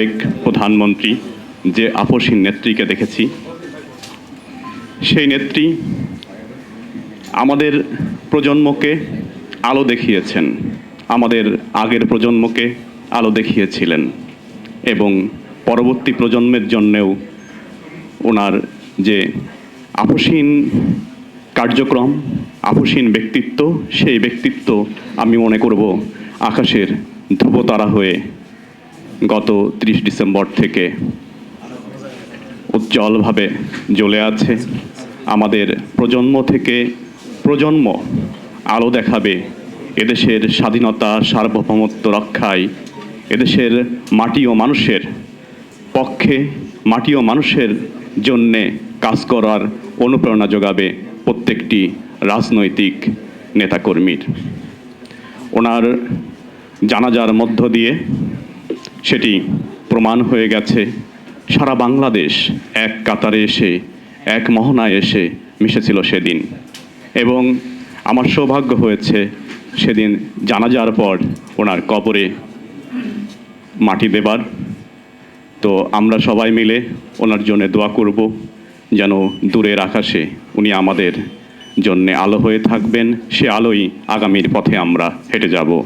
সাবেক প্রধানমন্ত্রী যে আপসীন নেত্রীকে দেখেছি, সেই নেত্রী আমাদের প্রজন্মকে আলো দেখিয়েছেন, আমাদের আগের প্রজন্মকে আলো দেখিয়েছিলেন এবং পরবর্তী প্রজন্মের জন্যেও ওনার যে আপসীন কার্যক্রম, আপসীন ব্যক্তিত্ব, সেই ব্যক্তিত্ব আমি মনে করব আকাশের ধ্রুবতারা হয়ে গত ত্রিশ ডিসেম্বর থেকে উজ্জ্বলভাবে জ্বলে আছে। আমাদের প্রজন্ম থেকে প্রজন্ম আলো দেখাবে এদেশের স্বাধীনতা, সার্বভৌমত্ব রক্ষায়। এদেশের মাটি ও মানুষের পক্ষে মাটি ও মানুষের জন্যে কাজ করার অনুপ্রেরণা যোগাবে প্রত্যেকটি রাজনৈতিক নেতাকর্মীর। ওনার জানাজার মধ্য দিয়ে সেটি প্রমাণ হয়ে গেছে। সারা বাংলাদেশ এক কাতারে এসে, এক মহনায় এসে মিশেছিল সেদিন। এবং আমার সৌভাগ্য হয়েছে সেদিন জানাজার পর ওনার কবরে মাটি দেবার। তো আমরা সবাই মিলে ওনার জন্য দোয়া করব, যেন দূরের আকাশে উনি আমাদের জন্যে আলো হয়ে থাকবেন। সে আলোই আগামীর পথে আমরা হেঁটে যাব।